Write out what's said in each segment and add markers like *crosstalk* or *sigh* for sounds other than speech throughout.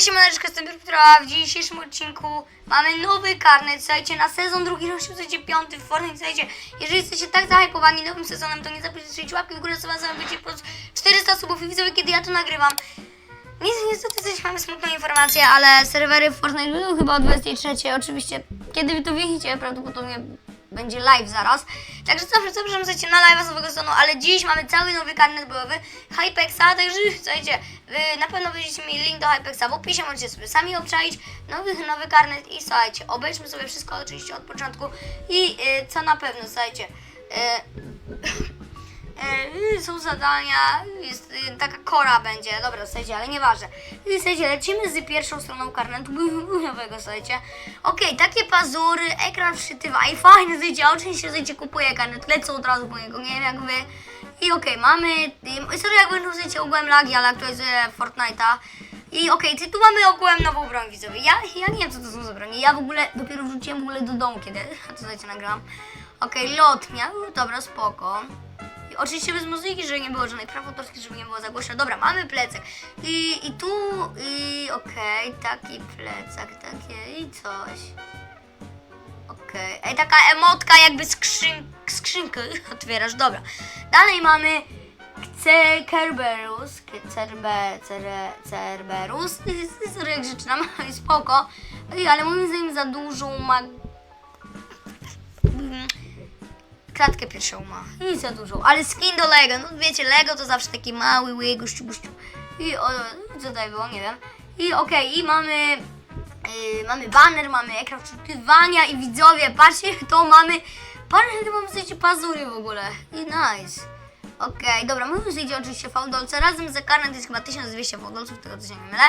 W dzisiejszym odcinku mamy nowy karnet, słuchajcie, na sezon drugi, rozsiądźcie piąty w Fortnite, słuchajcie, jeżeli jesteście tak zahypowani nowym sezonem, to nie zapomnijcie łapki w górę, co was będzie po 400 subów i widzowie, kiedy ja to nagrywam. Niestety, niestety coś mamy smutną informację, ale serwery w Fortnite będą chyba o 23. Oczywiście, kiedy wy to widzicie, prawdopodobnie będzie live zaraz. Także zawsze zapraszam słuchajcie, na live'a z nowego sezonu, ale dziś mamy cały nowy karnet bojowy Hypexa, także słuchajcie, na pewno będziecie mieli link do Hypexa w opisie, możecie sobie sami obczaić nowy, nowy karnet i słuchajcie, obejrzmy sobie wszystko oczywiście od początku i y, co na pewno, słuchajcie, y, E, są zadania, jest y, taka kora będzie, dobra, słuchajcie, ale nieważne. I Słuchajcie, lecimy z pierwszą stroną karnetu bojowego, słuchajcie. Okej, takie pazury, ekran wszyty w i fajne, słuchajcie, oczywiście, słuchajcie, kupuję karnet, lecę od razu po niego, nie wiem jak wy. I okej, mamy, y, sorry jak będą, słuchajcie, ogółem lagi, ale aktualizuję Fortnite'a. I okej, ty tu mamy ogółem nową broń widzowie. Ja, ja nie wiem co to są za bronie. Ja w ogóle dopiero wrzuciłem w ogóle do domu kiedy. To *laughs* słuchajcie nagrałam. Okej, lotnia. U, Dobra, spoko. Oczywiście bez muzyki, żeby nie było żadnych praw autorskich, żeby nie było za głośno. Dobra, mamy plecak. I, i tu, i okej, taki plecak, takie i coś. Okej, ej, taka emotka jakby skrzyn, skrzynkę *laughs* otwierasz, dobra. Dalej mamy Ce- Cerberus, Cerbe, Cere, Cerberus, *laughs* sorry jak rzeczy nam, *laughs* spoko, ale moim zdaniem za dużą ma... Klatkę pierwszą ma i za dużą, ale skin do Lego, no wiecie, Lego to zawsze taki mały, ły, gościu, gościu. I o, co tutaj było, nie wiem. I okej, i mamy Yy, mamy banner, mamy ekran wczytywania i widzowie, patrzcie, to mamy, patrzcie, to mamy słuchajcie, pazury w ogóle i nice. Okej, dobra, my zejdzie oczywiście fałdolce, razem za karnet jest chyba 1200 fałdolców, tego się nie mylę.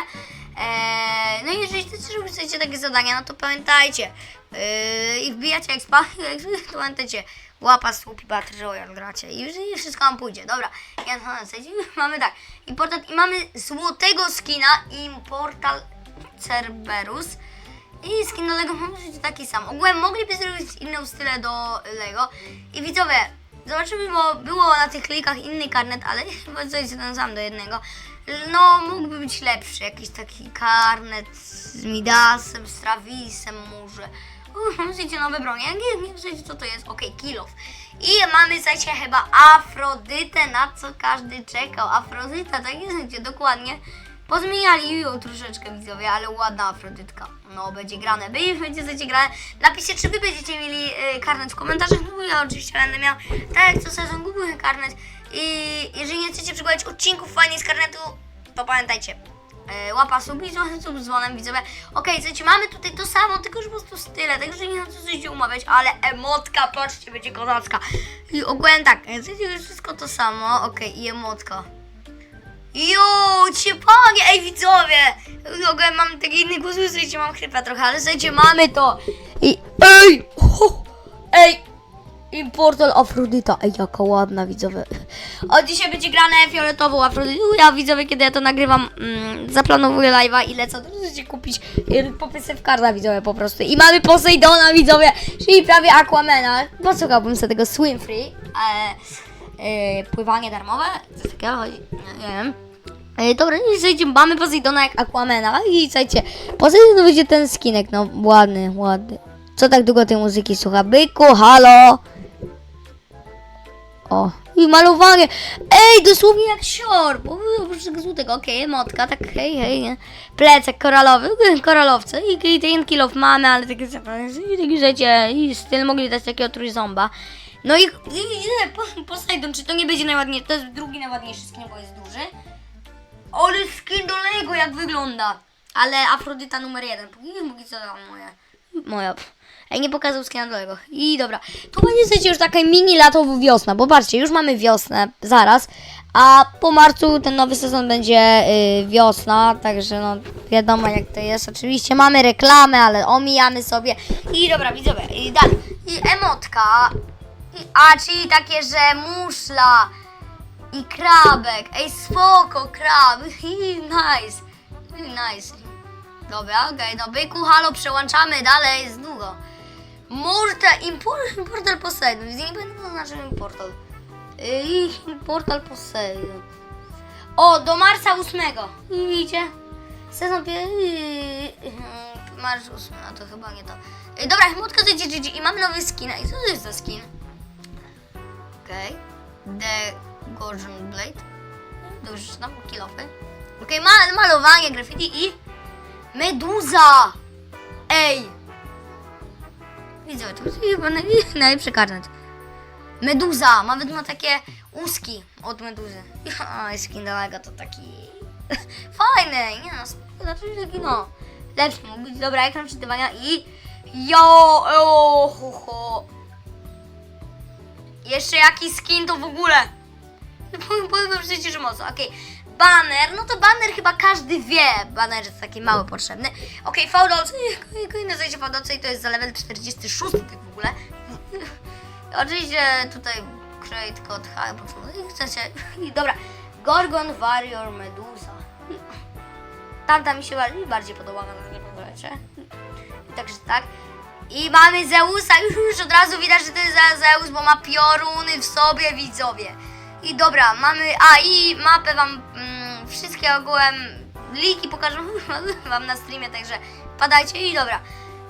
Eee, no i jeżeli chcecie robić słuchajcie, takie zadania, no to pamiętajcie yy, i wbijacie expa, *laughs* to pamiętajcie, łapa, słup i Battle Royale gracie i już i wszystko wam pójdzie, dobra. Ja, słuchajcie, *laughs* mamy tak, importat i mamy złotego skina, importal Cerberus. I skin do Lego może być taki sam. Ogółem mogliby zrobić inną stylę do Lego. I widzowie, zobaczymy, bo było na tych klikach inny karnet, ale *laughs* chyba coś ten sam do jednego. No, mógłby być lepszy. Jakiś taki karnet z Midasem, z Travisem może. Uff, Widzicie nowe bronie. Nie, nie wiecie co to jest. Okej, kill off. I mamy, słuchajcie, chyba Afrodytę, na co każdy czekał. Afrodyta, tak jest, wiecie, dokładnie. Pozmieniali ją troszeczkę widzowie, ale ładna Afrodytka. No, będzie grane. Wy będzie będzie grane. Napiszcie, czy wy będziecie mieli y, karnet w komentarzach. No, ja oczywiście będę miał, tak jak co sezon, Google karnet. I jeżeli nie chcecie przygładzać odcinków fajnie z karnetu, to pamiętajcie. Y, Łapa sub i dzwon- sub z dzwonem widzowie. Okej, słuchajcie, mamy tutaj to samo, tylko że po prostu style, także nie ma co coś się umawiać, ale emotka, patrzcie, będzie kozacka. I ogółem tak, słuchajcie, już wszystko to samo, okej, i emotka. Jo, cię panie, ej widzowie! Ogółem mam taki inny głos, słuchajcie, mam chrypa trochę, ale słuchajcie, mamy to! I ej! Ho, ej! Importal Afrodyta, ej jaka ładna widzowie. O dzisiaj będzie grane fioletową Afrodytą. Ja widzowie, kiedy ja to nagrywam, mm, zaplanowuję live'a i lecę, możecie kupić y, popisy w karta widzowie po prostu. I mamy Poseidona widzowie, czyli prawie Aquamana. Posłuchałbym sobie tego Swim Free. E, e, pływanie darmowe, coś takiego chodzi, nie, nie wiem. E, dobra, i słuchajcie, mamy Poseidona jak Aquamana i słuchajcie, Poseidon to będzie ten skinek, no ładny, ładny. Co tak długo tej muzyki słucha? Byku, halo! O, i malowanie. Ej, dosłownie jak sior. Oprócz tego złotego, okej, emotka, tak hej, hej, nie. Plecak koralowy, *laughs* koralowce i, ten kilof mamy, ale takie takie rzeczy, i styl mogli dać takiego trójząba. No i, i, i po- Poseidon, czy to nie będzie najładniejszy, to jest drugi najładniejszy skin, bo jest duży. Ale skin do Lego jak wygląda. Ale Afrodyta numer jeden. Póki, co moja. Moja. Ej, nie pokazał skina. I dobra. Tu będzie słuchajcie, już taka mini latowa wiosna. Bo patrzcie, już mamy wiosnę. Zaraz. A po marcu ten nowy sezon będzie y, wiosna. Także no wiadomo jak to jest. Oczywiście mamy reklamę, ale omijamy sobie. I dobra, widzowie. I dalej. I emotka. I, a, czyli takie, że muszla. I krabek. Ej, spoko, krab. *laughs* Nice. Nice. Dobra, okej, no byku, halo, przełączamy dalej, jest długo. Morta, impor, portal Poseidon, widzę, nie będę znaczył portal. Yy, portal Poseidon. O, do marca 8. I widzicie? Sezon pierwszy... Marsz 8, a to chyba nie to. Ej, dobra, chmutka to GG i mamy nowy skin. I co to jest za skin? Okej. The Gorgon Blade. To już znam kilofy. Okej, ma, malowanie, graffiti i... Meduza! Ej! Widzę, to jest chyba naj- *laughs* najlepszy karnet. Meduza! Nawet ma takie łuski od meduzy. *laughs* Oj, skin Dalega to taki... *laughs* Fajny! Nie no, znaczy taki no... Lepszy mógł być. Dobra, ekran czytywania i... Jo! Ho, ho. Jeszcze jaki skin to w ogóle? Powiem wam przecież mocno, okej. Banner, no to banner chyba każdy wie. Banner jest taki mały, potrzebny. Okej, okay, Faudocy, kolejne zajście Faudocy i to jest za level 46 w ogóle. *laughs* Oczywiście tutaj create code H, bo co chcecie. *laughs* I dobra, Gorgon Warrior Medusa. *laughs* Tamta mi się bardziej, podobała, no nie pozwolecie. Także tak. I mamy Zeusa, już od razu widać, że to jest Zeus, bo ma pioruny w sobie, widzowie. I dobra, mamy, a i mapę wam, mm, wszystkie ogółem, liki pokażę *laughs* wam na streamie, także padajcie i dobra.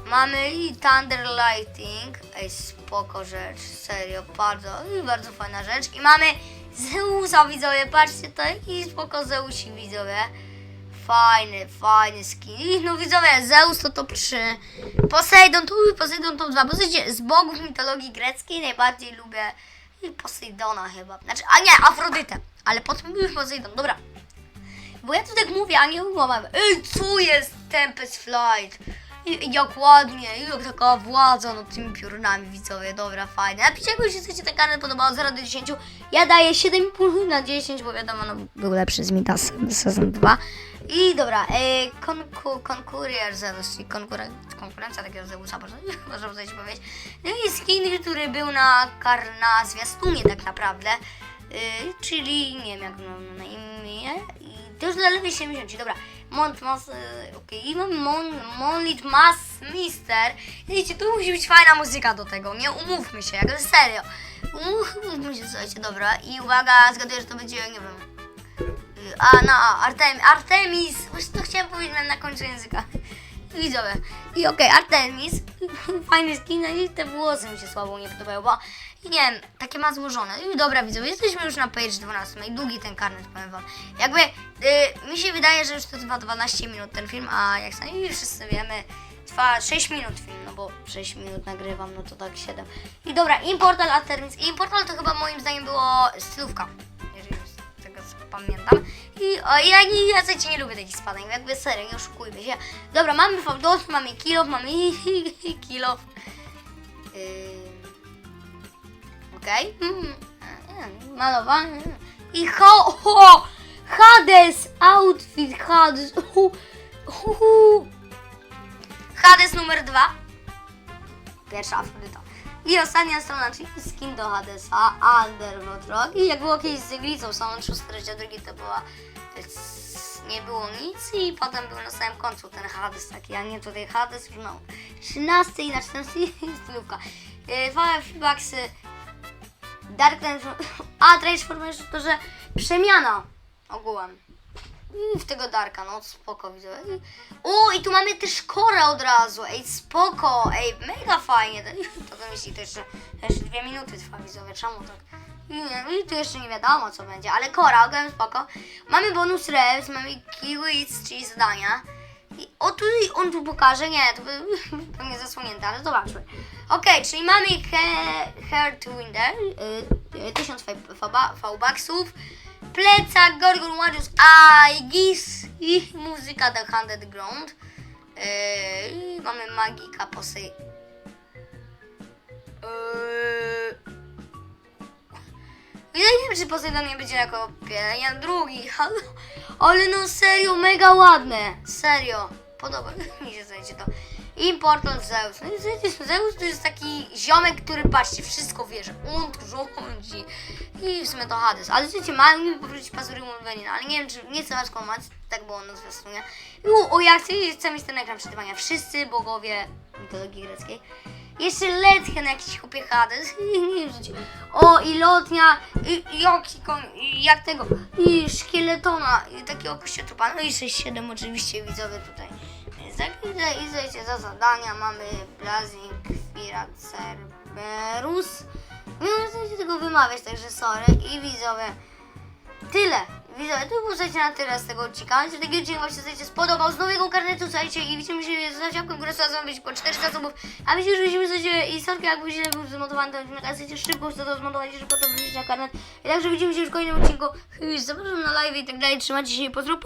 Mamy i Thunder Lighting, ej spoko rzecz, serio, bardzo, i bardzo fajna rzecz. I mamy Zeusa, widzowie, patrzcie to, jaki spoko Zeusi, widzowie. Fajny, fajny skin. I No widzowie, Zeus to top 3. Poseidon to Poseidon top 2. Bo z bogów mitologii greckiej najbardziej lubię i Poseidona chyba. Znaczy, a nie, Afrodytę. Ale potem już Poseidon. Dobra. Bo ja tu tak mówię, a nie umowam. Ej, co jest Tempest Flight? I, jak ładnie, jak taka władza nad tymi piorunami, widzowie, dobra, fajne. Napiszcie, jak się chcecie ten kanał podobał, 0 do 10. Ja daję 7,5 na 10, bo wiadomo, no, był lepszy z Mitas sezon 2. I dobra, e, konku, konkurier Zeus, czyli konkurencja takiego Zeusa, można, *laughs* można powiedzieć. No i skin, który był na, kar, na zwiastunie tak naprawdę, e, czyli nie wiem jak na imię, i to już na lewej 70, dobra. Mont Mas, e, okej, i mam Mon, Monlit Mas Mister. Widzicie, tu musi być fajna muzyka do tego, nie umówmy się, jakby serio. Umówmy się, słuchajcie, dobra. I uwaga, zgaduję, że to będzie, nie wiem, A, no, Artemis, Artemis, właśnie to chciałem powiedzieć na- końcu języka. Widzowie. I okej, Artemis, *laughs* fajny skin, no i te włosy mi się słabo nie podobają, bo nie wiem, takie ma złożone. I dobra widzowie, jesteśmy już na page 12, no długi ten karnet, powiem wam. Jakby, y, mi się wydaje, że już to trwa 12 minut ten film, a jak sami wszyscy wiemy, trwa 6 minut film, no bo 6 minut nagrywam, no to tak 7. I dobra, Importal Artemis, Importal to chyba moim zdaniem było stylówka, pamiętam. I o, ja ja słuchajcie, nie lubię takich spadań, jakby serio, nie oszukujmy się. Dobra, mamy fałdos, mamy kilof, mamy kilof. Yy, Okej. Mm, nie, Malowanie. I ho, ho, Hades, outfit, Hades. Hu, hu, hu. Hades numer dwa. Pierwsza Afrodyta. I ostatnia strona, czyli skin do Hadesa, Underworld Rock. I jak było kiedyś z Iglicą, samą 342 to była, nie było nic i potem był na samym końcu ten Hades taki, a nie tutaj Hades już no. 13 i na 14 stylówka. Yy, Dwa Freebucksy, Dark Transformation, *laughs* a Transformation to, że przemiana ogółem. I w tego Darka, no spoko widzę. O, i tu mamy też Kora od razu, ej spoko, ej mega fajnie. To wymyśli to jeszcze, jeszcze dwie minuty trwa widzowie, czemu tak? I, tu jeszcze nie wiadomo co będzie, ale Kora, ogółem spoko. Mamy bonus reps, mamy keywords, czyli zadania. I o tu on tu pokaże, nie, to by, *laughs* pewnie zasłonięte, ale zobaczmy. Okej, czyli mamy he, Heart Winder, y, y, 1000 V-Bucksów, plecak Gorgon Warriors Aegis i muzyka The Hundred Ground. Yy, i mamy magika posej. Yy, ja nie wiem, czy Poseidon nie będzie jako pierwszy, drugi, ale, *laughs* ale no serio, mega ładne, serio, podoba mi się, *laughs* słuchajcie, to. Importal Zeus, no i Zeus to jest taki ziomek, który, patrzcie, wszystko wie, że on tu rządzi i w sumie to Hades, ale słuchajcie, mają niby powrócić pazury Wolverine, ale nie wiem, czy, nie chcę was kłamać, tak było na zwiastunie. I o, o ja chcę, chcę mieć ten ekran przetrwania, wszyscy bogowie mitologii greckiej. Jeszcze letchen jakiś chłopie Hades. *laughs* O, i lotnia, i, i jak tego, i szkieletona, i takiego kościotrupa. No i 6-7 oczywiście widzowie tutaj. Tak, i zajście za zadania mamy Blazing, Kwira, Cerberus. Nie możecie tego wymawiać, także sorry. I widzowie, tyle. Widzowie, to było słuchajcie na tyle z tego odcinka. Mam nadzieję, że odcinek Wam się słuchajcie, spodobał. Z nowego karnetu, słuchajcie, i widzimy się z Zaciapką, która chciała być po 400 subów. A myślę, że widzimy słuchajcie, i sorki, jak źle był zmontowany ten odcinek, a chcecie szybko chcę to zmontować, żeby potem wrzucić na karnet. I także widzimy się już w kolejnym odcinku. Zapraszam na live i tak dalej. Trzymajcie się i pozdro.